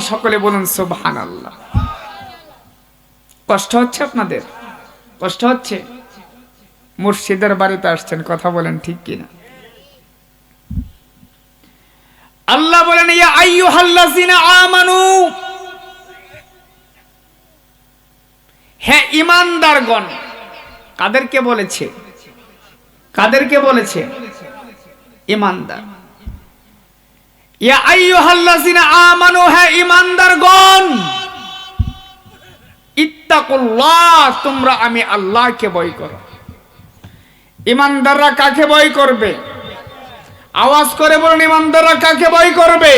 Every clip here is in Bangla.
সকলে বলুন সুবহানাল্লাহ। কষ্ট হচ্ছে আপনাদের? কষ্ট হচ্ছে? মুর্শিদের বাড়িতে আসছেন, কথা বলেন ঠিক কিনা? আল্লাহ বলেন আমানু। হে ইমানদারগণ, কাদেরকে বলেছে? কাদেরকে বলেছে? ইমানদার। ইয়া আইয়ুহাল্লাযিনা আমানু, হে ইমানদারগণ ইত্তাকুল্লাহ, তোমরা আমি আল্লাহকে ভয় করো। ইমানদাররা কাকে ভয় করবে? আওয়াজ করে বলুন ইমানদাররা কাকে ভয় করবে?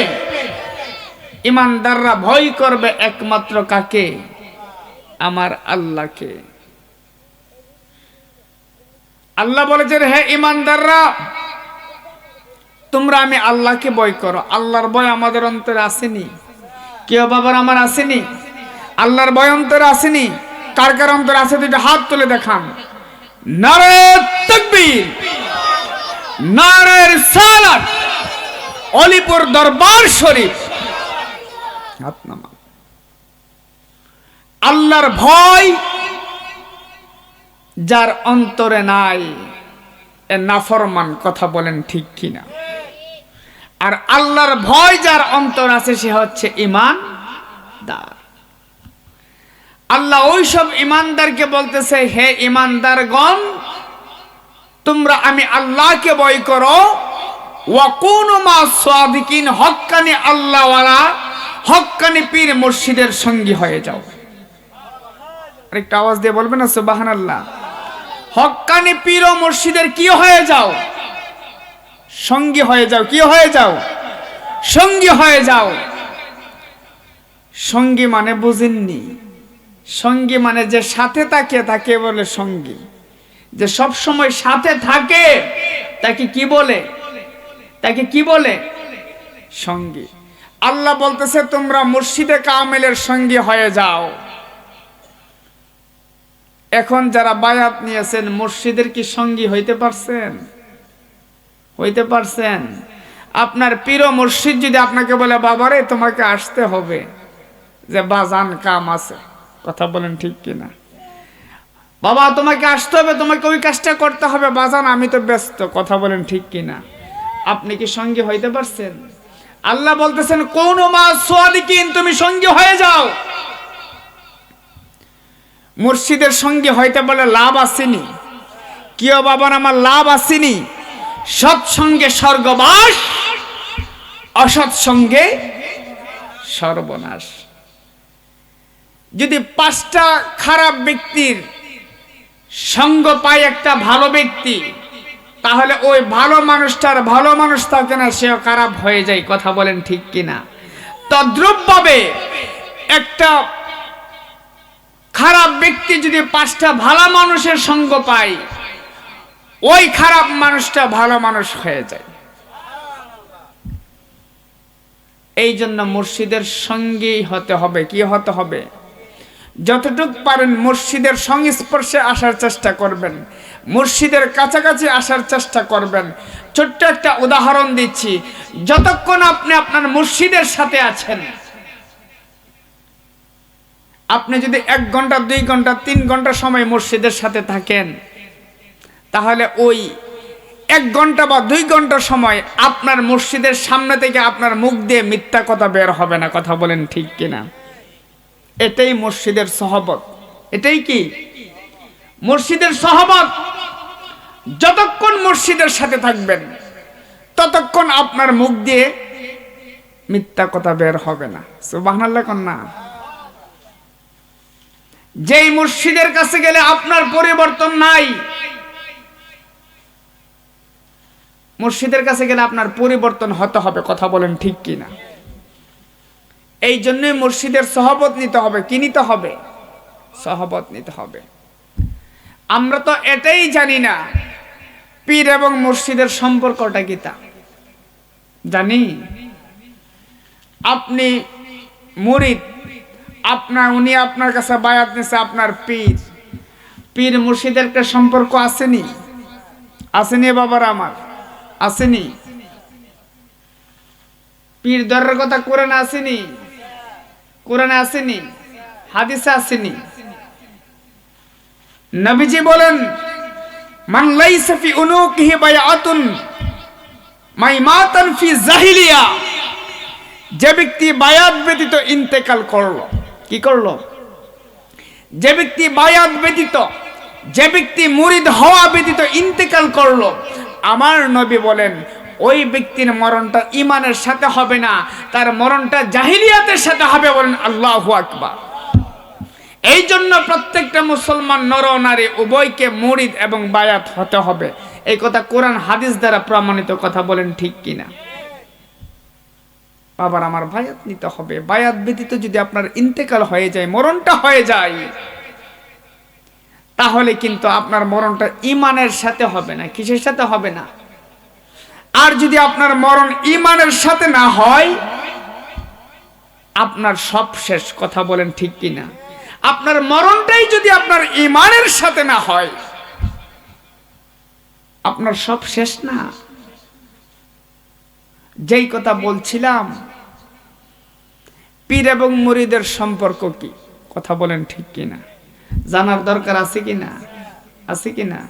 ইমানদাররা ভয় করবে একমাত্র কাকে? আমার আল্লাহকে। আল্লাহ বলেছেন, হে ইমানদাররা তোমরা আমি আল্লাহকে ভয় করো। আল্লাহর ভয় আমাদের অন্তরে আসেনি। কেউ বাবার আমার আসেনি? আল্লাহর ভয় অন্তরে আসেনি? কার কার অন্তরে আছে দুইটা হাত তুলে দেখান। অলিপুর দরবার শরীফ। আল্লাহর ভয় যার অন্তরে নাই, এ নাফরমান কথা বলেন ঠিক কিনা? আর আল্লাহর ভয় যার অন্তর আছে, সে হচ্ছে ইমান দার আল্লাহ ওইসব ইমানদারকে বলতেছে, হে ইমানদারগণ, তোমরা আমি আল্লাহকে ভয় করো। ওয়াকুনু মা সাদিকিন, হক্কানি আল্লাহওয়ালা, হক্কানি পীর মুর্শিদের সঙ্গী হয়ে যাও। আরেকটা আওয়াজ দিয়ে বলবেন না, সুবহানাল্লাহ? হক্কানি পীর ও মুর্শিদের কি হয়ে যাও? সঙ্গী হয়ে যাও। কি হয়ে যাও? সঙ্গী হয়ে যাও। সঙ্গী মানে বুঝেননি। সঙ্গী মানে যে সাথে থাকে তাকে বলে সঙ্গী। যে সব সময় সাথে থাকে, তাকে কি বলে? তাকে কি বলে? সঙ্গী। আল্লাহ বলতেছে, তোমরা মুর্শিদে কামেলের সঙ্গী হয়ে যাও। এখন যারা বায়াত নিয়েছেন মুর্শিদের কি সঙ্গী হইতে পারছেন? হইতে পারছেন? আপনার প্রিয় মুর্শিদ যদি আপনাকে বলে, বাবারে, তোমাকে আসতে হবে যে বাজান কাম আছে। কথা বলেন ঠিক কিনা? বাবা, তোমাকে আসতে হবে, তোমাকে ওই কাজটা করতে হবে, বাজান, আমি তো ব্যস্ত। কথা বলেন ঠিক কিনা? আপনি কি সঙ্গী হইতে পারছেন? আল্লাহ বলতেছেন, কোন মা সোয়াদিকিন তুমি সঙ্গী হয়ে যাও। মুর্শিদের সঙ্গে হইতে বলে, লাভ আসেনি। কেউ বাবার আমার লাভ আসেনি? সৎসঙ্গে স্বর্গবাস, অসৎসঙ্গে সর্বনাশ। যদি পাঁচটা খারাপ ব্যক্তির সঙ্গ পায় একটা ভালো ব্যক্তি, তাহলে ওই ভালো মানুষটার ভালো মানুষ থাকে না, সেও খারাপ হয়ে যায়, কথা বলেন ঠিক কিনা। তদ্রুপভাবে একটা খারাপ ব্যক্তি যদি পাঁচটা ভালো মানুষের সঙ্গ পায় ওই খারাপ মানুষটা ভালো মানুষ হয়ে যায়। এই জন্য মুর্শিদের সঙ্গেই হতে হবে। কি হতে হবে? যতটুক পারেন মুর্শিদের সংস্পর্শে আসার চেষ্টা করবেন। মুর্শিদের কাছাকাছি আসার চেষ্টা করবেন। ছোট্ট একটা উদাহরণ দিচ্ছি। যতক্ষণ আপনি আপনার মুর্শিদের সাথে আছেন, আপনি যদি এক ঘণ্টা, দুই ঘণ্টা, তিন ঘণ্টা সময় মুর্শিদের সাথে থাকেন তাহলে ওই এক ঘণ্টা বা দুই ঘণ্টা সময় আপনার মসজিদের সামনে থেকে আপনার মুখ দিয়ে মিথ্যা কথা বের হবে না, কথা বলেন ঠিক কিনা? এটাই মসজিদের সহবত। এটাই কি? মসজিদের সহবত। যতক্ষণ মসজিদের সাথে থাকবেন, ততক্ষণ আপনার মুখ দিয়ে মিথ্যা কথা বের হবে না। সুবহানাল্লাহ কন্যা যেই মসজিদের কাছে গেলে আপনার পরিবর্তন নাই মুর্শিদের কাছে গেলে আপনার পরিবর্তন হতে হবে, কথা বলেন ঠিক কিনা। এই জন্যই মুর্শিদের সহবত নিতে হবে, কি নিতে হবে? সহবত নিতে হবে। আমরা তো এটাই জানি না, পীর এবং মুর্শিদের সম্পর্কটা কি তা? জানি? আপনি মুরিদ, আপনার, উনি আপনার কাছে বায়াত নিছে, আপনার পীর। পীর মুর্শিদের সম্পর্ক আসেনি? আসেনি বাবার আমার। আসেনি। পীর দরের কথা কোরআনে আসেনি। কোরআনে আসেনি। হাদিসে আসেনি। নবীজি বলেন, মান লাইসা ফি উনুকিহি বাইআতুন, মাইমাতান ফি জাহিলিয়া। যে ব্যক্তি বায়াত ব্যতীত ইন্তেকাল করল, কি করল? যে ব্যক্তি বায়াত ব্যতীত, যে ব্যক্তি মুরিদ হওয়া ব্যতীত ইন্তেকাল করল আমার নবী বলেন, ওই ব্যক্তির মরণটা ইমানের সাথে হবে না, তার মরণটা জাহিলিয়াতের সাথে হবে বলেন আল্লাহু আকবার। এই জন্য প্রত্যেকটা মুসলমান নর নারী উভয়কে মুরিদ এবং বায়াত হতে হবে। এই কথা কোরআন হাদিস দ্বারা প্রমাণিত কথা বলেন ঠিক কিনা? বাবার আমার বায়াত নিতে হবে। বায়াত ব্যতীত যদি আপনার ইন্তেকাল হয়ে যায়, মরণটা হয়ে যায়। তাহলে কিন্তু আপনার মরণটা ইমানের সাথে হবে না, কিসের সাথে হবে না? আর যদি আপনার মরণ ইমানের সাথে না হয়, আপনার সব শেষ কথা বলেন ঠিক কিনা? আপনার মরণটাই যদি আপনার ইমানের সাথে না হয়, আপনার সব শেষ না? যেই কথা বলছিলাম, পীর এবং মুরিদের সম্পর্ক কি? কথা বলেন ঠিক কিনা? জানার দরকার আছে কিনা আছে কিনা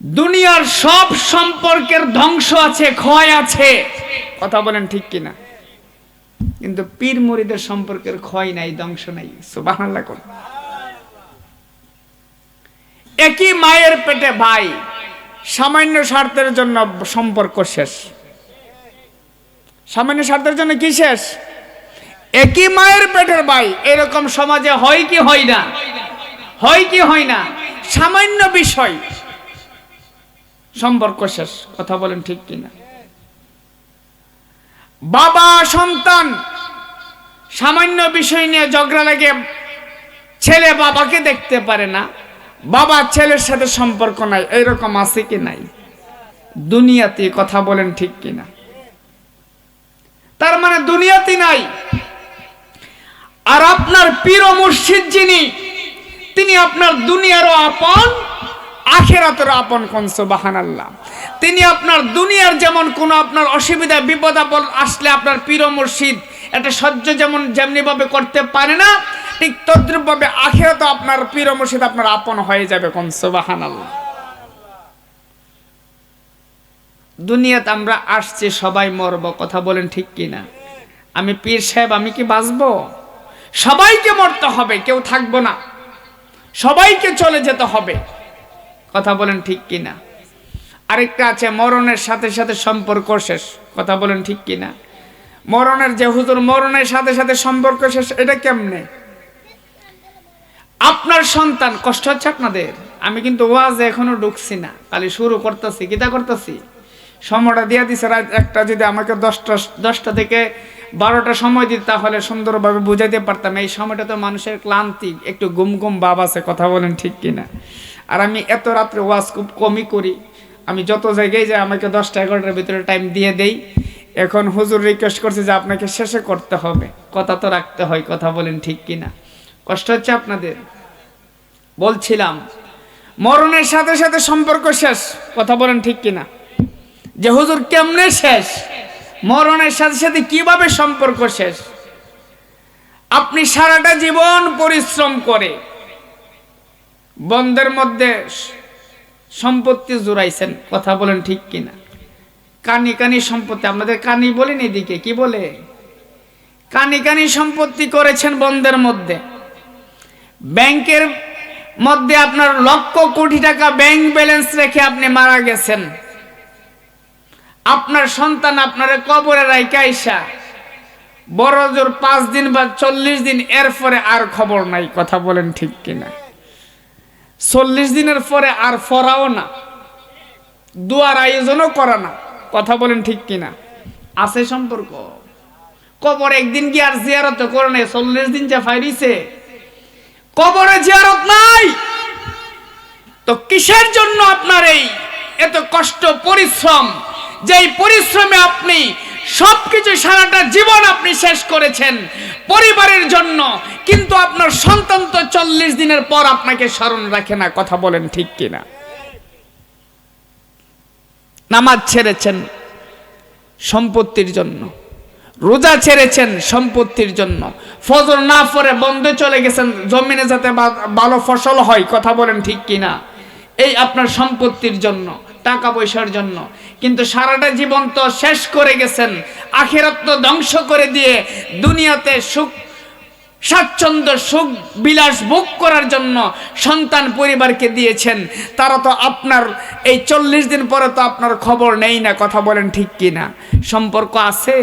দুনিয়ার সব সম্পর্কের ধ্বংস আছে, ক্ষয় আছে। কথা বলেন ঠিক কিনা কিন্তু পীর মুরিদের সম্পর্কের ক্ষয় নাই, ধ্বংস নাই। সুবহানাল্লাহ কোন একই মায়ের পেটে ভাই, সামান্য স্বার্থের জন্য সম্পর্ক শেষ। সামান্য স্বার্থের জন্য কি শেষ? একই মায়ের পেটের ভাই এরকম সমাজে হয় কি হয় না? হয় কি হয় না? সামান্য বিষয়। সম্পর্ক শেষ, কথা বলেন ঠিক কিনা? বাবা, সন্তান, সামান্য বিষয় নিয়ে ঝগড়া লাগে, ছেলে বাবাকে দেখতে পারে না। বাবা ছেলের সাথে সম্পর্ক নাই, এরকম আছে কি নাই? দুনিয়াতে কথা বলেন ঠিক কিনা? তার মানে দুনিয়াতে নাই। আর আপনার পীর মুর্শিদ যিনি, তিনি আপনার দুনিয়ারও আপন আখেরাতের আপন কনস বাহান আল্লাহ তিনি আপনার দুনিয়ার যেমন কোনো আপনার অসুবিধা, বিপদ, আপদ আসলে আপনার পীর মুর্শিদ এটা সহ্য যেমন যেমনিভাবে করতে পারে না, ঠিক তদ্রুপ ভাবে আখেরাত আপনার পীর মুর্শিদ আপনার আপন হয়ে যাবে কনস বাহান আল্লাহ দুনিয়াতে আমরা আসছি, সবাই মরব, কথা বলেন ঠিক কিনা? আমি পীর সাহেব, আমি কি বাঁচবো? সবাইকে মরতে হবে, কেউ থাকব না। সবাইকে চলে যেতে হবে। কথা বলেন ঠিক কিনা? আরেকটা আছে, মরণের সাথে সাথে সম্পর্ক শেষ। কথা বলেন ঠিক কিনা? মরণের যে হুজুর, মরণের সাথে সাথে সম্পর্ক শেষ, এটা কেমনে? আপনার সন্তান, কষ্ট হচ্ছে আপনাদের? আমি কিন্তু ওয়াজ এখনও ঢুকছি না, খালি শুরু করতেছি কিতা করতেছি। সময়টা দিয়ে দিছে একটা যদি আমাকে দশটা দশটা থেকে বারোটা সময় দিত তাহলে সুন্দরভাবে বুঝাইতে পারতাম, এই সময়টা তো মানুষের ক্লান্তি, একটু গুম গুম ভাব আছে, কথা বলেন ঠিক কিনা। আর আমি এত রাত্রে ওয়াজ খুব কমই করি, আমি যত জায়গায় যাই আমাকে দশটা এগারোটার ভিতরে টাইম দিয়ে দেই। এখন হুজুর রিকোয়েস্ট করছে যে আপনাকে শেষে করতে হবে, কথা তো রাখতে হয়, কথা বলেন ঠিক কিনা। কষ্ট হচ্ছে আপনাদের? বলছিলাম, মরণের সাথে সাথে সম্পর্ক শেষ, কথা বলেন ঠিক কিনা। যে হুজুর কেমনে শেষ? মরণের সাথে সাথে কীভাবে সম্পর্ক শেষ? আপনি সারাটা জীবন পরিশ্রম করে বন্ধের মধ্যে সম্পত্তি জুড়াইছেন, কথা বলেন ঠিক কিনা? কানি কানি সম্পত্তি আপনাদের কানি বলেন এদিকে, কি বলে? কানি কানি সম্পত্তি করেছেন বন্ধের মধ্যে। ব্যাংকের মধ্যে আপনার লক্ষ কোটি টাকা ব্যাংক ব্যালেন্স রেখে আপনি মারা গেছেন। আপনার সন্তান আপনার কবরে রাইকা আইসা। বড় জোর পাঁচ দিন বা চল্লিশ দিন এর পরে আর খবর নাই, কথা বলেন ঠিক কিনা। চল্লিশ দিনের পরে আর ফরাও না, দুয়ার আয়োজনও করা না, কথা বলেন ঠিক কিনা। আছে সম্পর্ক? কবর একদিন কি আর জিয়ারত করে নাই, চল্লিশ দিন যা ফাইরিছে। কবরে জিয়ারত নাই। তো কিসের জন্য আপনার এই এত কষ্ট, পরিশ্রম? যেই পরিশ্রমে আপনি সবকিছু সারাটা জীবন আপনি শেষ করেছেন পরিবারের জন্য, কিন্তু আপনার সন্তান তো চল্লিশ দিনের পর আপনাকে স্মরণ রাখে না, কথা বলেন ঠিক কিনা? নামাজ ছেড়েছেন সম্পত্তির জন্য, রোজা ছেড়েছেন সম্পত্তির জন্য, ফজর না পরে বন্ধে চলে গেছেন, জমিনে যাতে ভালো ফসল হয়, কথা বলেন ঠিক কিনা? এই আপনার সম্পত্তির জন্য। টাকা পয়সার জন্য। কিন্তু সারাটা জীবন তো শেষ করে গেছেন, আখেরাত তো ধ্বংস করে দিয়ে দুনিয়াতে সুখ, স্বাচ্ছন্দ্য, সুখ, বিলাস ভোগ করার জন্য সন্তান পরিবারকে দিয়েছেন। তারা তো আপনার, এই চল্লিশ দিন পরে তো আপনার খবর নেই না, কথা বলেন ঠিক কি না সম্পর্ক আছে?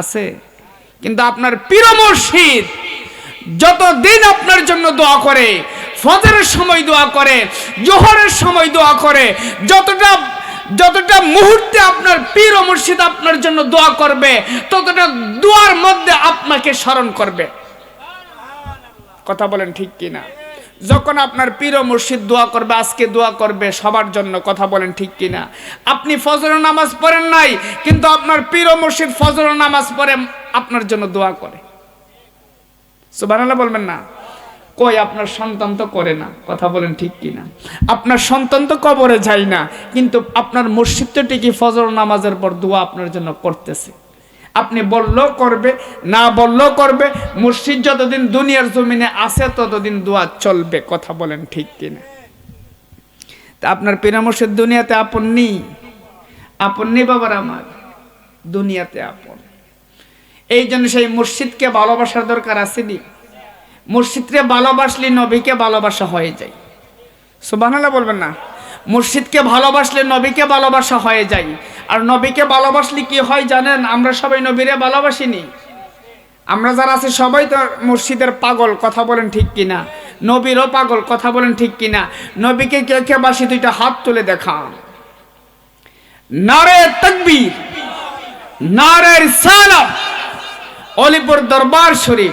আছে। কিন্তু আপনার প্রিয় মুর্শিদ যতদিন আপনার জন্য দোয়া করে ফজরের সময় দোয়া করে, জোহরের সময় দোয়া করে, যতটা যতটা মুহূর্তে আপনার পীর ও মুর্শিদ আপনার জন্য দোয়া করবে, ততটা দোয়ার মধ্যে আপনাকে স্মরণ করবে। কথা বলেন ঠিক কি না যখন আপনার পীর মুর্শিদ দোয়া করবে, আজকে দোয়া করবে সবার জন্য, কথা বলেন ঠিক কি না আপনি ফজর নামাজ পড়েন নাই, কিন্তু আপনার পীর মুর্শিদ ফজর নামাজ পড়ে, আপনার জন্য দোয়া করে। সুবহানাল্লাহ বলবেন না? কই আপনার সন্তান তো করে না, কথা বলেন ঠিক কি না আপনার সন্তান তো কবরে যায় না, কিন্তু আপনার মসজিদ তো ঠিকই ফজর নামাজের পর দোয়া আপনার জন্য করতেছে। আপনি বললেও করবে, না বললেও করবে, মসজিদ যতদিন দুনিয়ার জমিনে আছে ততদিন দোয়া চলবে, কথা বলেন ঠিক কিনা। তা আপনার পিনা মসজিদ দুনিয়াতে আপন নেই আপন নেই বাবার আমার? দুনিয়াতে আপন। এই জন্য সেই মসজিদকে ভালোবাসার দরকার আসেনি মসজিদকে ভালোবাসলে নবীকে ভালোবাসা হয়ে যায়। সুবহানাল্লাহ বলবেন না। মসজিদকে ভালোবাসলে নবীকে ভালোবাসা হয়ে যায়। আর নবীকে ভালোবাসলে কি হয় জানেন? আমরা সবাই নবীরে ভালোবাসিনি। আমরা যারা আছি সবাই তো মসজিদের পাগল, কথা বলেন ঠিক কিনা? নবীরও পাগল, কথা বলেন ঠিক কিনা? নবীকে কে কে বাসি দুইটা হাত তুলে দেখা নারে তকবীর, নারে সালাম অলিপুর দরবার শরীফ।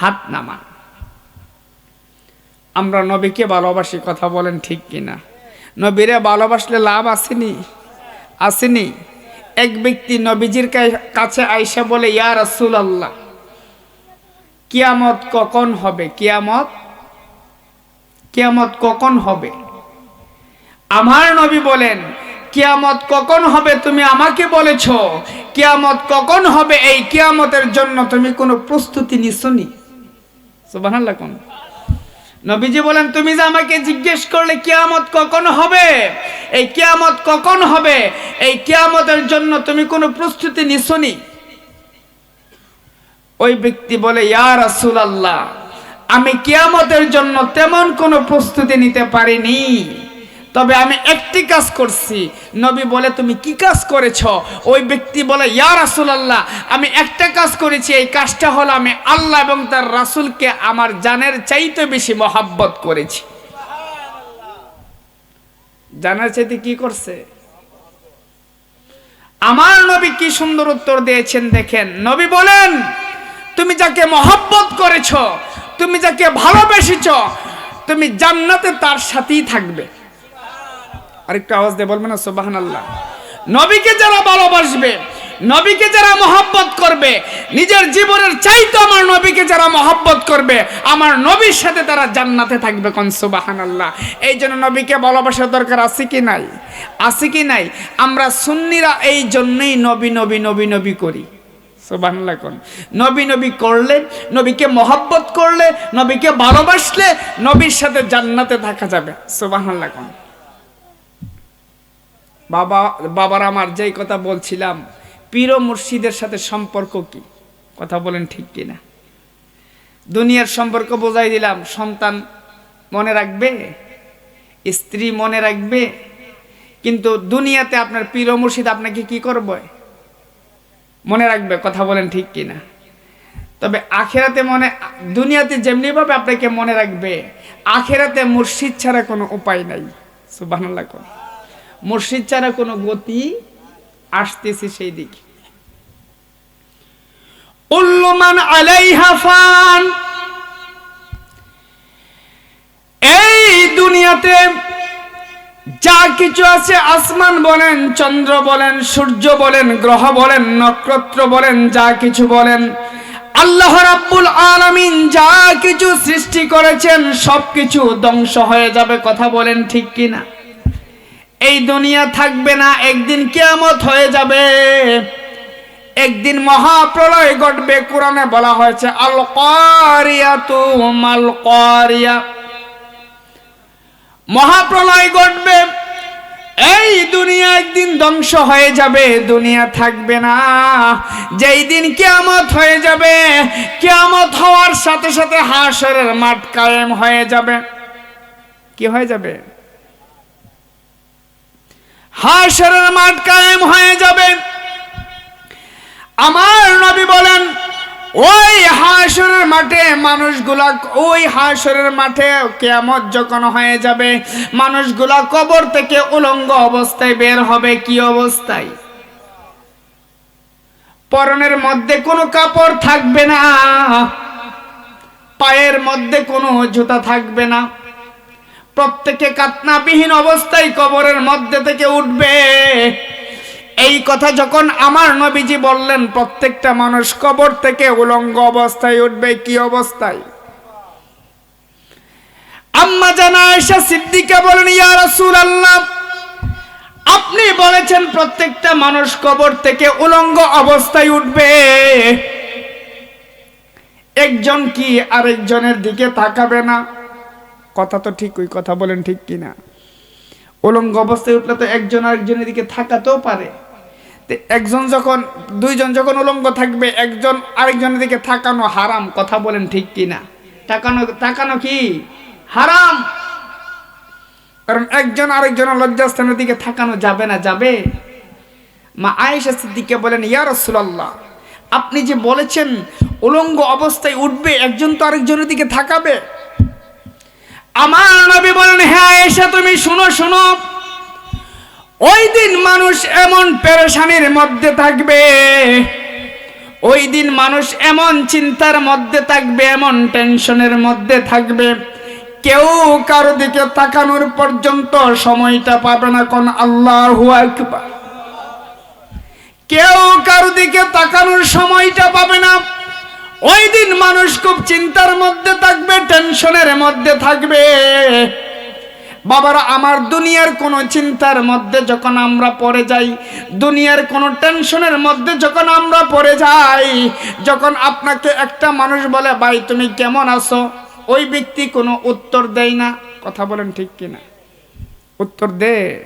হাত নামান। আমরা নবীকে ভালোবাসি, কথা বলেন ঠিক কিনা? নবীরে ভালোবাসলে লাভ আসেনি? আসেনি। এক ব্যক্তি নবীজির কাছে আইসা বলে, ইয়া রাসূল আল্লাহ কিয়ামত কখন হবে? কিয়ামত কিয়ামত কখন হবে? আমার নবী বলেন, কিয়ামত কখন হবে তুমি আমাকে বলেছ? কিয়ামত কখন হবে? এই কিয়ামতের জন্য তুমি কোনো প্রস্তুতি নিছনি সুবহানাল্লাহ কোন? নবীজি বলেন, তুমি যে আমাকে জিজ্ঞেস করলে কিয়ামত কখন হবে? এই কিয়ামত কখন হবে? এই কিয়ামতের জন্য তুমি কোনো প্রস্তুতি নিছনি ওই ব্যক্তি বলে, ইয়া রাসূলুল্লাহ, আমি কিয়ামতের জন্য তেমন কোনো প্রস্তুতি নিতে পারিনি। তবে আমি একটি কাজ করছি। নবী বলে, তুমি কি কাজ করেছ? ওই ব্যক্তি বলে, ইয়া রাসূলুল্লাহ, আমি একটা কাজ করেছি। এই কাজটা হলো আমি আল্লাহ এবং তার রাসুলকে আমার জানের চাইতে বেশি মহাব্বত করেছি। জানার চাইতে কি করছে? আমার নবী কি সুন্দর উত্তর দিয়েছেন দেখেন। নবী বলেন, তুমি যাকে মহব্বত করেছ, তুমি যাকে ভালোবেসেছ, তুমি জান্নাতে তার সাথেই থাকবে। আরেকটু আওয়াজ দিয়ে বলবেন না? সোবাহান আল্লাহ নবীকে যারা ভালোবাসবে, নবীকে যারা মহব্বত করবে, নিজের জীবনের চাইতো আমার নবীকে যারা মহব্বত করবে, আমার নবীর সাথে তারা জান্নাতে থাকবে কোন? সুবাহান আল্লাহ এই জন্য নবীকে ভালোবাসার দরকার আছে কি নাই? আছে কি নাই? আমরা সুন্নিরা এই জন্যই নবী নবী নবী নবী করি। সুবহানাল্লাহ কোন? নবী নবী করলে, নবীকে মহব্বত করলে, নবীকে ভালোবাসলে নবীর সাথে জান্নাতে থাকা যাবে। সুবহানাল্লাহ কোন? বাবা, বাবার আমার যেই কথা বলছিলাম, পীর মুর্শিদের সাথে সম্পর্ক কি? কথা বলেন ঠিক কি না দুনিয়ার সম্পর্ক বোঝাই দিলাম, সন্তান মনে রাখবে, স্ত্রী মনে রাখবে, কিন্তু দুনিয়াতে আপনার পীর মুর্শিদ আপনাকে কি করবে? মনে রাখবে, কথা বলেন ঠিক কি না তবে আখেরাতে মনে, দুনিয়াতে যেমনিভাবে আপনাকে মনে রাখবে, আখেরাতে মুর্শিদ ছাড়া কোনো উপায় নাই। সুবহানাল্লাহ মুর্শিদ ছাড়া কোনো গতি আসতেছে সেই দিকে। উল্লুমান আলাইহা এই দুনিয়াতে যা কিছু আছে, আসমান বলেন, চন্দ্র বলেন, সূর্য বলেন, গ্রহ বলেন, নক্ষত্র বলেন, যা কিছু বলেন, আল্লাহ রাব্বুল আলামিন যা কিছু সৃষ্টি করেছেন সব কিছু ধ্বংস হয়ে যাবে, কথা বলেন ঠিক কিনা? এই দুনিয়া থাকবে না, একদিন কেয়ামত হয়ে যাবে। একদিন মহাপ্রলয় ঘটবে, কোরআনে বলা হয়েছে আল কারিয়া তু মাল কারিয়া মহাপ্রলয় ঘটবে, এই দুনিয়া একদিন ধ্বংস হয়ে যাবে, দুনিয়া থাকবে না। যেই দিন কেয়ামত হয়ে যাবে, কেয়ামত হওয়ার সাথে সাথে হাসরের মাঠ কায়েম হয়ে যাবে। কি হয়ে যাবে? হাসরের মাঠ কায়েম হয়ে যাবে। আমার নবী বলেন, ওই হাসরের মাঠে মানুষগুলা, ওই হাসরের মাঠে কেয়ামত যখন হয়ে যাবে, মানুষগুলা কবর থেকে উলঙ্গ অবস্থায় বের হবে কি অবস্থায়? পরনের মধ্যে কোনো কাপড় থাকবে না, পায়ের মধ্যে কোনো জুতা থাকবে না। প্রত্যেকে কাতনাবিহীন অবস্থায় কবরের মধ্যে থেকে উঠবে। এই কথা যখন আমার নবীজি বললেন, প্রত্যেকটা মানুষ কবর থেকে উলঙ্গ অবস্থায় উঠবে, কি অবস্থায়? আম্মা জানা আয়েশা সিদ্দিকা বলেন, ইয়া রাসূলুল্লাহ, আপনি বলেছেন প্রত্যেকটা মানুষ কবর থেকে উলঙ্গ অবস্থায় উঠবে। একজন কি আরেকজনের দিকে তাকাবে না? কথা তো ঠিক, ওই কথা বলেন ঠিক কিনা? উলঙ্গ অবস্থায় উঠলে তো একজন আরেকজনের দিকে থাকাতেও পারে। একজন যখন, দুইজন যখন উলঙ্গ থাকবে, একজন আরেকজনের দিকে থাকানো হারাম, কথা বলেন ঠিক কিনা? তাকানো তাকানো কি? হারাম! কারণ একজন আরেকজনের লজ্জাস্থানের দিকে থাকানো যাবে না, যাবে? মা আয়েশা সিদ্দিকে বলেন, ইয়া রাসূলুল্লাহ, আপনি যে বলেছেন উলঙ্গ অবস্থায় উঠবে, একজন তো আরেকজনের দিকে থাকাবে। আমার নবী বলেন হ্যাঁ এসে তুমি শুনো শুনো। ওই দিন মানুষ এমন পেরেশানির মধ্যে থাকবে। ওই দিন মানুষ এমন চিন্তার মধ্যে থাকবে, এমন টেনশনের মধ্যে থাকবে। কেউ কারও দিকে তাকানোর পর্যন্ত সময়টা পাবে না, কোন আল্লাহ কেউ কারও দিকে তাকানোর সময়টা পাবে না। ওই দিন মানুষ খুব চিন্তার মধ্যে থাকবে, টেনশনের মধ্যে থাকবে। বাবারা, আমার দুনিয়ার কোনো চিন্তার মধ্যে যখন আমরা পড়ে যাই, দুনিয়ার কোনো টেনশনের মধ্যে যখন আমরা পড়ে যাই, যখন আপনাকে একটা মানুষ বলে, ভাই, তুমি কেমন আছো? ওই ব্যক্তি কোনো উত্তর দেয় না। কথা বলেন ঠিক কিনা? উত্তর দে।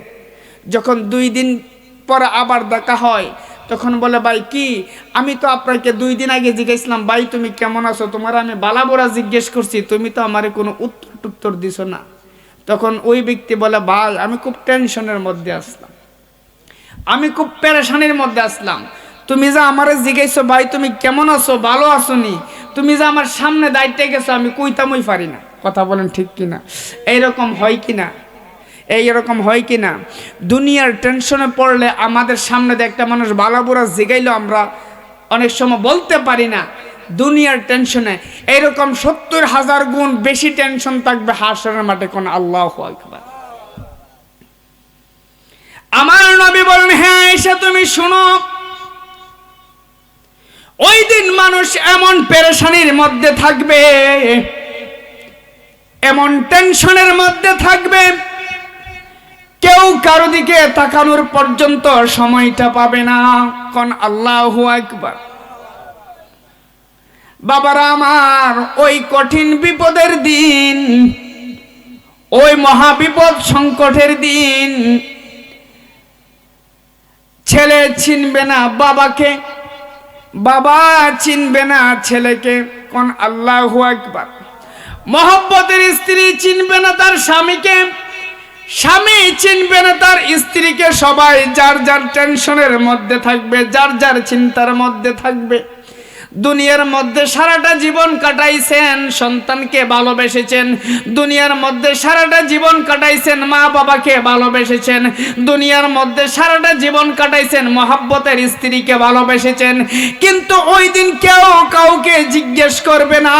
যখন দুই দিন পরে আবার দেখা হয় তখন বলে, ভাই, কি? আমি তো আপনাকে দুই দিন আগে জিজ্ঞেসলাম, ভাই, তুমি কেমন আছো? তোমার আমি বালাবোরা জিজ্ঞেস করছি, তুমি তো আমারে কোনো উত্তর টুত্তর দিছো না। তখন ওই ব্যক্তি বলে, ভাই, আমি খুব টেনশনের মধ্যে আসলাম। আমি খুব পেরেশানির মধ্যে আসলাম। তুমি যা আমারে জিজ্ঞেসো, ভাই, তুমি কেমন আছো? ভালো আছো নি তুমি যে আমার সামনে দায়িত্বে গেছো, আমি কইতামই পারি না। কথা বলেন ঠিক কিনা? এইরকম হয় কিনা? এই এরকম হয় কি না দুনিয়ার টেনশনে পড়লে আমাদের সামনে একটা মানুষ বালাবুরা জিগাইলো আমরা অনেক সময় বলতে পারি না। দুনিয়ার টেনশনে এইরকম সত্তর হাজার গুণ বেশি টেনশন থাকবে হাসরের মাঠে কোন আল্লাহ আকবার। আমার নবী বলেন হ্যাঁ এসে তুমি শুনো। ওই দিন মানুষ এমন পেরেশানির মধ্যে থাকবে, এমন টেনশনের মধ্যে থাকবে কেউ কারও দিকে তাকানোর পর্যন্ত সময়টা পাবে না। কোন আল্লাহ একবার বাবারা আমার, ওই কঠিন বিপদের দিন, ওই মহাবিপদ সংকটের দিন, ছেলে চিনবে না বাবাকে, বাবা চিনবে না ছেলেকে, কোন আল্লাহ একবার মহব্বতের স্ত্রী চিনবে না তার স্বামীকে স্বামী চিনবে না তার স্ত্রীকে সবাই, যার যার টেনশনের মধ্যে থাকবে, যার যার চিন্তার মধ্যে থাকবে। দুনিয়ার মধ্যে সারাটা জীবন কাটাইছেন, সন্তানকে ভালোবেসেছেন। দুনিয়ার মধ্যে সারাটা জীবন কাটাইছেন, মা বাবাকে ভালোবেসেছেন। দুনিয়ার মধ্যে সারাটা জীবন কাটাইছেন, মহাব্বতের স্ত্রীকে ভালোবেসেছেন। কিন্তু ওই দিন কেউ কাউকে জিজ্ঞেস করবে না।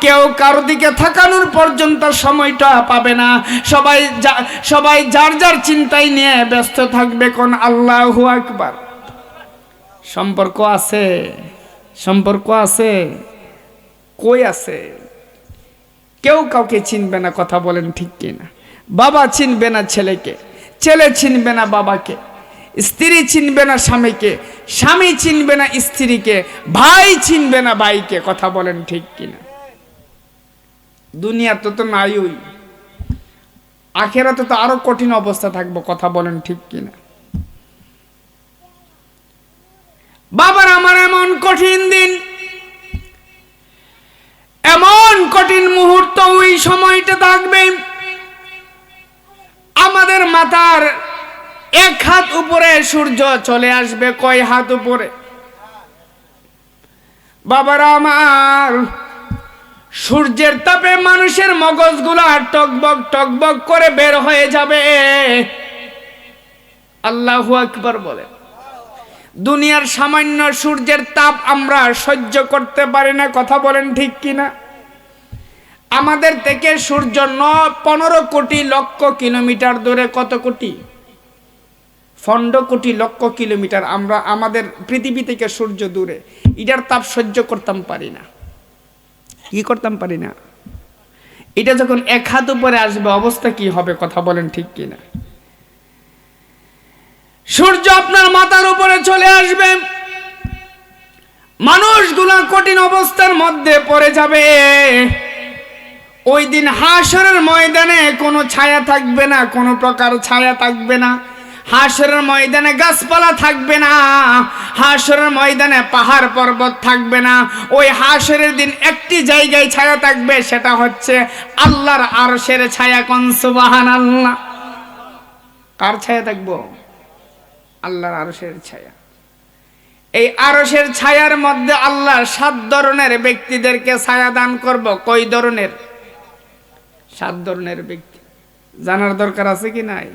কেউ কারও দিকে থাকানোর পর্যন্ত সময়টা পাবে না। সবাই সবাই যার যার চিন্তায় নিয়ে ব্যস্ত থাকবে কোন আল্লাহ আকবার। সম্পর্ক আছে? সম্পর্ক আছে? কই আছে? কেউ কাউকে চিনবে না, কথা বলেন ঠিক কিনা? বাবা চিনবে না ছেলেকে, ছেলে চিনবে না বাবাকে, স্ত্রী চিনবে না স্বামীকে, স্বামী চিনবে না স্ত্রীকে, ভাই চিনবে না ভাইকে, কথা বলেন ঠিক কিনা? দুনিয়া তো তো নাই ওই আখেরাতে তো আরও কঠিন অবস্থা থাকব, কথা বলেন ঠিক কিনা? বাবার আমার এমন কঠিন দিন। এমন কঠিন মুহূর্ত ওই সময়টা থাকবে। আমাদের মাথার এক হাত উপরে সূর্য চলে আসবে, কয় হাত উপরে? বাবারা আমার, সূর্যের তাপে মানুষের মগজগুলা টকবক টকবক করে বের হয়ে যাবে। আল্লাহ আকবর বলে। দুনিয়ার সামান্য সূর্যের তাপ আমরা সহ্য করতে পারি না, কথা বলেন ঠিক কিনা? আমাদের থেকে সূর্য ন, পনেরো কোটি লক্ষ কিলোমিটার দূরে কত কোটি? পনেরো কোটি লক্ষ কিলোমিটার আমরা, আমাদের পৃথিবী থেকে সূর্য দূরে। এটার তাপ সহ্য করতাম পারি না। কি করতাম পারি না? এটা যখন এক হাত উপরে আসবে, অবস্থা কি হবে, কথা বলেন ঠিক কিনা? সূর্য আপনার মাথার উপরে চলে আসবে। মানুষগুলা কঠিন অবস্থার মধ্যে পড়ে যাবে। ওই দিন হাসরের ময়দানে কোনো ছায়া থাকবে না, কোনো প্রকার ছায়া থাকবে না। হাসরের ময়দানে গাছপালা থাকবে না, হাসরের ময়দানে পাহাড় পর্বত থাকবে না। ওই হাসরের দিন একটি জায়গায় ছায়া থাকবে, সেটা হচ্ছে আল্লাহর আরশের ছায়া কোন? সুবাহান আল্লাহ কার ছায়া থাকব? আল্লাহর আরশের ছায়া। এই আরশের ছায়ার মধ্যে আল্লাহ সাত ধরনের ব্যক্তিদেরকে ছায়া দান করব। কই ধরনের? সাত ধরনের ব্যক্তি। জানার দরকার আছে কি নাই?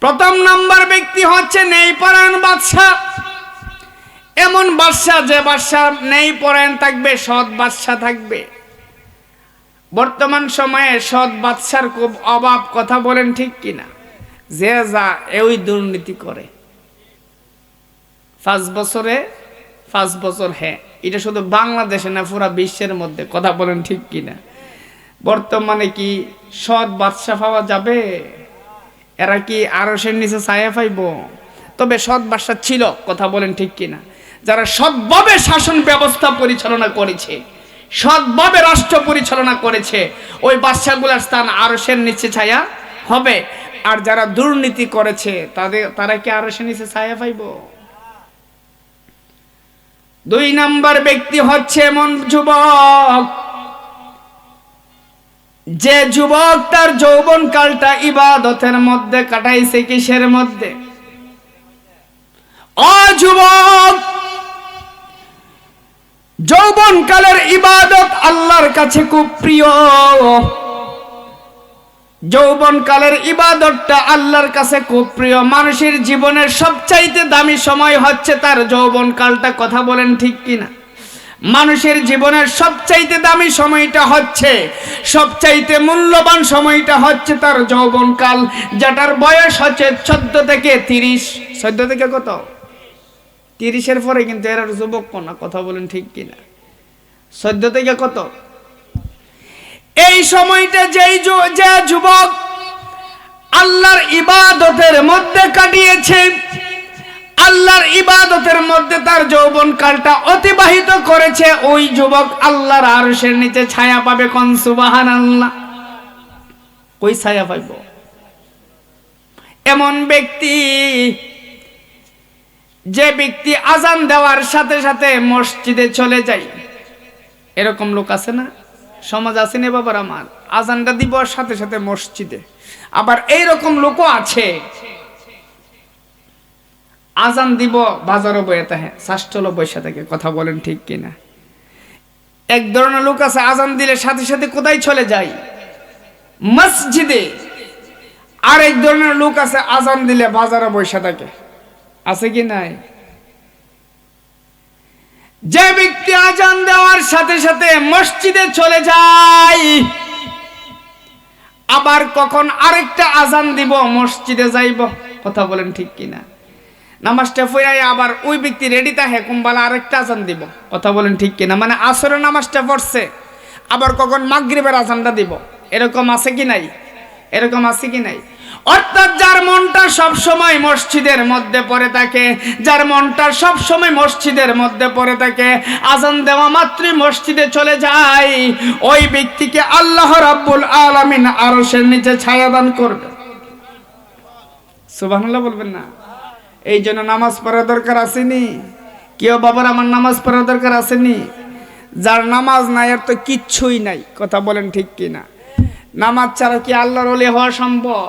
প্রথম নাম্বার ব্যক্তি হচ্ছে নেই পরায়ণ বাদশাহ। এমন বাদশাহ যে বাদশাহ নেই পরায়ণ থাকবে, সৎ বাদশাহ থাকবে। বর্তমান সময়ে সৎ বাদশার খুব অভাব, কথা বলেন ঠিক কিনা? যে যা ওই দুর্নীতি করে। পাঁচ বছরে, পাঁচ বছর হ্যাঁ এটা শুধু বাংলাদেশে না, পুরা বিশ্বের মধ্যে। কথা বলেন ঠিক কিনা? বর্তমানে কি সৎ বাদশা পাওয়া যাবে? এরা কি আরসের নিচে ছায়া পাইব? তবে সৎ বাদশা ছিল, কথা বলেন ঠিক কিনা? যারা সৎভাবে শাসন ব্যবস্থা পরিচালনা করেছে, সৎভাবে রাষ্ট্র পরিচালনা করেছে, ওই বাদশাগুলার স্থান আরসের নিচে ছায়া হবে। আর যারা দুর্নীতি করেছে, তাদের, তারা কি আরসের নিচে ছায়া পাইব? দুই নাম্বার ব্যক্তি হচ্ছে এমন যুবক। যে যুবক তার যৌবন কালটা ইবাদতের মধ্যে কাটাইছে কিসের মধ্যে? অ যুবক, যৌবন কালের ইবাদত আল্লাহর কাছে খুব প্রিয়। যৌবন কালের ইবাদতটা আল্লাহর কাছে খুব প্রিয়। মানুষের জীবনের সবচাইতে দামি সময় হচ্ছে তার যৌবন কালটা কথা বলেন ঠিক কিনা? মানুষের জীবনের সবচাইতে দামি সময়টা হচ্ছে, সবচাইতে মূল্যবান সময়টা হচ্ছে তার যৌবন কাল যেটার বয়স হচ্ছে চোদ্দ থেকে তিরিশ। চোদ্দ থেকে কত? তিরিশের পরে কিন্তু এরা যুবক কোনা কথা বলেন ঠিক কিনা? চোদ্দ থেকে কত? এই সময়টা যেই যে যুবক আল্লাহর ইবাদতের মধ্যে কাটিয়েছে, আল্লাহর ইবাদতের মধ্যে তার যৌবন কালটা অতিবাহিত করেছে, ওই যুবক আল্লাহর আরশের নিচে ছায়া পাবে কোন সুবাহান আল্লাহ কই ছায়া পাইব? এমন ব্যক্তি যে ব্যক্তি আজান দেওয়ার সাথে সাথে মসজিদে চলে যায়। এরকম লোক আছে না? সমাজ আছে না বাবার আমার। আজানটা দিব সাথে সাথে মসজিদে। আবার এইরকম লোকও আছে। আজান দিব বাজারও বয়ে তাহে শাষ্টল বৈশা থেকে, কথা বলেন ঠিক কিনা। এক ধরনের লোক আছে, আজান দিলে সাথে সাথে কোথায় চলে যায়? মসজিদে। আর এক ধরনের লোক আছে, আজান দিলে বাজারে বৈশা থাকে। আছে কি নাই? যে ব্যক্তি আজান দেওয়ার সাথে সাথে মসজিদে চলে যায়, আবার কখন আরেকটা আজান দিব, মসজিদে যাইব, কথা বলেন ঠিক কিনা? নামাজটা ফিরাই আবার ওই ব্যক্তি রেডি থাকে কুম্বালা আরেকটা আজান দিব, কথা বলেন ঠিক কিনা? মানে আসরের নামাজটা পড়ছে, আবার কখন মাগরিবের আজানটা দিব, এরকম আছে কি নাই? এরকম আছে কি নাই? অর্থাৎ যার মনটা সব সময় মসজিদের মধ্যে পড়ে থাকে, যার মনটা সব সময় মসজিদের মধ্যে পড়ে থাকে, আজান দেওয়া মাত্রই মসজিদে চলে যায়, ওই ব্যক্তিকে আল্লাহ রাব্বুল আলামিন আরশের নিচে ছায়াদান করবে। সুবহানাল্লাহ বলবেন না? এই জন্য নামাজ পড়া দরকার আসেনি। কেউ, বাবার আমার নামাজ পড়া দরকার আসেনি। যার নামাজ নাই, আর তো কিচ্ছুই নাই। কথা বলেন ঠিক কি না নামাজ ছাড়া কি আল্লাহর অলি হওয়া সম্ভব?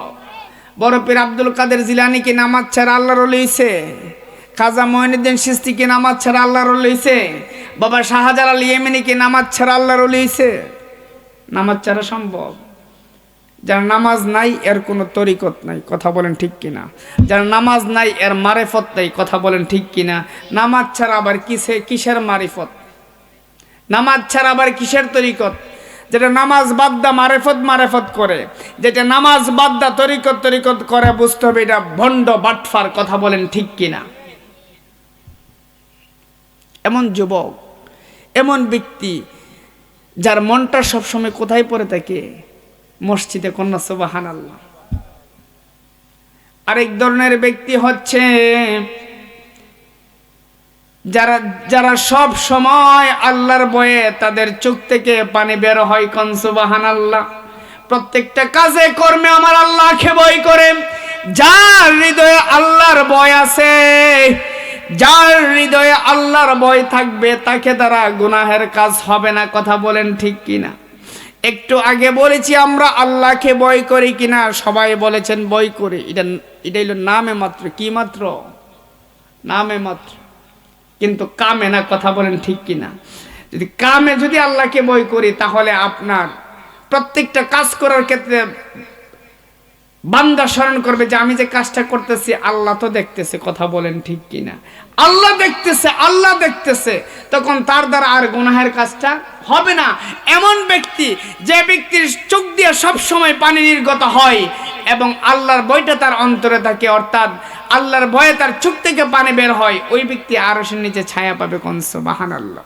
বড় পীর আব্দুল কাদের জিলানি কি নামাজ ছাড়া আল্লাহর অলি হইছে। খাজা মঈনুদ্দিন সিস্তি কি নামাজ ছাড়া আল্লাহর লইছে বাবা শাহজালাল ইয়েমিনি কি নামাজ ছাড়া আল্লাহর লইছে নামাজ ছাড়া সম্ভব। যার নামাজ নাই, এর কোনো তরিকত নাই, কথা বলেন ঠিক কিনা। যার নামাজ নাই, এর মারেফত নাই, কথা বলেন ঠিক কিনা। নামাজ ছাড়া আবার কিসে কিসের মারিফত? নামাজ ছাড়া আবার কিসের তরিকত? যেটা নামাজ বাদ্দা মারেফত মারেফত করে। যেটা নামাজ বাদ্দা তরিকত তরিকত করে, বুঝতে হবে এটা ভণ্ড, বাটফার কথা বলেন ঠিক কিনা। এমন যুবক, এমন ব্যক্তি, যার মনটা সবসময় কোথায় পড়ে থাকে? মসজিদে কন্যা সুবাহান আল্লাহ আরেক ধরনের ব্যক্তি হচ্ছে যারা যারা সব সময় আল্লাহর বয়ে তাদের চোখ থেকে পানি বের হয় কনসুবাহান আল্লাহ প্রত্যেকটা কাজে কর্মে আমার আল্লাহকে বই করে। যার হৃদয়ে আল্লাহর বয় আছে, যার হৃদয়ে আল্লাহর ভয় থাকবে, তাকে দ্বারা গুনাহের কাজ হবে না, কথা বলেন ঠিক কিনা? একটু আগে বলেছি, আমরা আল্লাহকে বয় করি কিনা? সবাই বলেছেন বই করি। এটা এটা হলো নামে মাত্র, কি মাত্র? নামে মাত্র। কিন্তু কামে না কথা বলেন ঠিক কিনা? যদি কামে যদি আল্লাহকে বই করি, তাহলে আপনার প্রত্যেকটা কাজ করার ক্ষেত্রে বান্দা স্মরণ করবে যে আমি যে কাজটা করতেছি, আল্লাহ তো দেখতেছে, কথা বলেন ঠিক কিনা। আল্লাহ দেখতেছে আল্লাহ দেখতেছে। তখন তার দ্বারা আর গুনাহের কাজটা হবে না। এমন ব্যক্তি, যে ব্যক্তির চোখ দিয়ে সব সময় পানি নির্গত হয় এবং আল্লাহর বইটা তার অন্তরে থাকে, অর্থাৎ আল্লাহর ভয়ে তার চোখ থেকে পানি বের হয়, ওই ব্যক্তি আরও সে নিচে ছায়া পাবে কনস বাহান আল্লাহ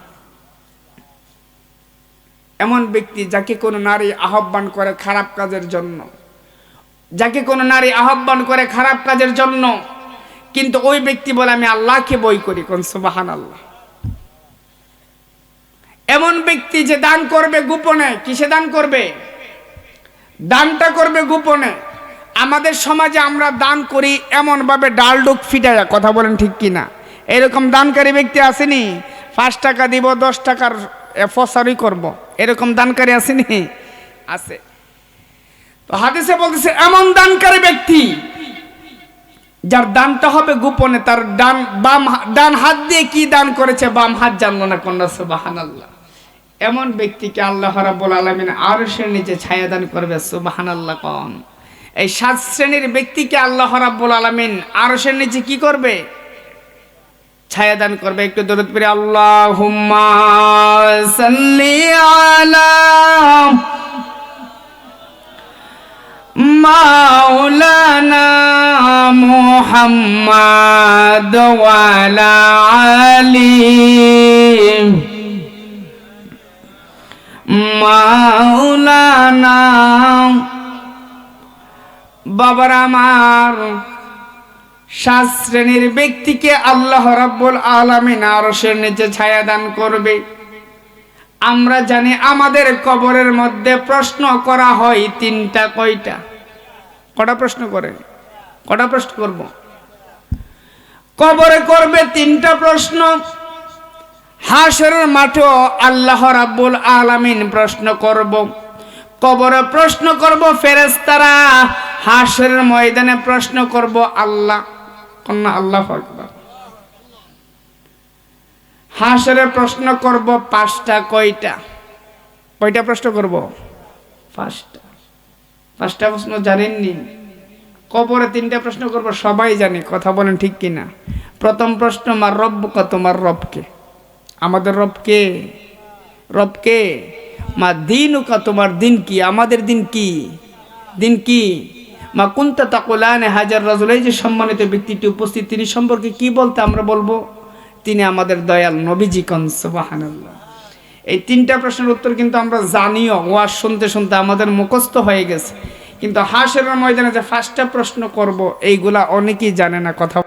এমন ব্যক্তি যাকে কোনো নারী আহ্বান করে খারাপ কাজের জন্য। যাকে কোনো নারী আহ্বান করে খারাপ কাজের জন্য, কিন্তু ওই ব্যক্তি বলে, আমি আল্লাহকে বই করি কোন সুবাহান আল্লাহ এমন ব্যক্তি যে দান করবে গোপনে, কিসে দান করবে? দানটা করবে গোপনে। আমাদের সমাজে আমরা দান করি এমনভাবে ডাল ডুক কথা বলেন ঠিক কিনা? এরকম দানকারী ব্যক্তি আসেনি? পাঁচ টাকা দিব, দশ টাকার ফসারি করব। এরকম দানকারী আসেনি? আছে। হাদিসে বলতেছে, এমন দানকারী ব্যক্তি, যার দানটা হবে গোপনে, তার ডান, বাম ডান হাত দিয়ে কি দান করেছে, বাম হাত জানলো না কন্যা সুবাহান আল্লাহ এমন ব্যক্তিকে আল্লাহ রাব্বুল আলামিন আর সে নিচে ছায়া দান করবে সুবাহান আল্লাহ কন। এই সাত শ্রেণির ব্যক্তিকে আল্লাহ রাব্বুল আলামিন আর সে নিচে কি করবে? ছায়া দান করবে। একটু দরুদ পড়ে, আল্লাহুম্মা সাল্লি আলা মাওলানা মুহাম্মদ ওয়ালা আলী। মাওলানা বাবার আমার সাত শ্রেণির ব্যক্তিকে আল্লাহ রাব্বুল আলামিন আরশের নিচে ছায়া দান করবে। আমরা জানি আমাদের কবরের মধ্যে প্রশ্ন করা হয় তিনটা কয়টা? কটা প্রশ্ন করে? কটা প্রশ্ন করব? কবরে করবে তিনটা প্রশ্ন। হাসরের মাঠেও আল্লাহ রাব্বুল আলামিন প্রশ্ন করব। কবরে প্রশ্ন করব ফেরেশতারা। হাসরের ময়দানে প্রশ্ন করব আল্লাহ। কন্যা আল্লাহ আকবার। হাসরে প্রশ্ন করব পাঁচটা, কয়টা? কয়টা প্রশ্ন করব? পাঁচটা। পাঁচটা প্রশ্ন জানেননি। কবরে তিনটা প্রশ্ন করব, সবাই জানে, কথা বলেন ঠিক কিনা। প্রথম প্রশ্ন, মার রব তোমার রবকে আমাদের রবকে রবকে মা দিন উকা তোমার দিন কি? আমাদের দিন কি? দিন কি? মা কুন্তা তাকুলানে হাজার রাজুল? এই যে সম্মানিত ব্যক্তিটি উপস্থিত, তিনি সম্পর্কে কি বলতে আমরা বলব? তিনি আমাদের দয়াল নবীজি কনসবাহান এই তিনটা প্রশ্নের উত্তর কিন্তু আমরা জানিও, ওয়াজ শুনতে শুনতে আমাদের মুখস্থ হয়ে গেছে। কিন্তু হাসের ময়দানে যে ফার্স্টটা প্রশ্ন করব, এইগুলা অনেকেই জানে না কথা।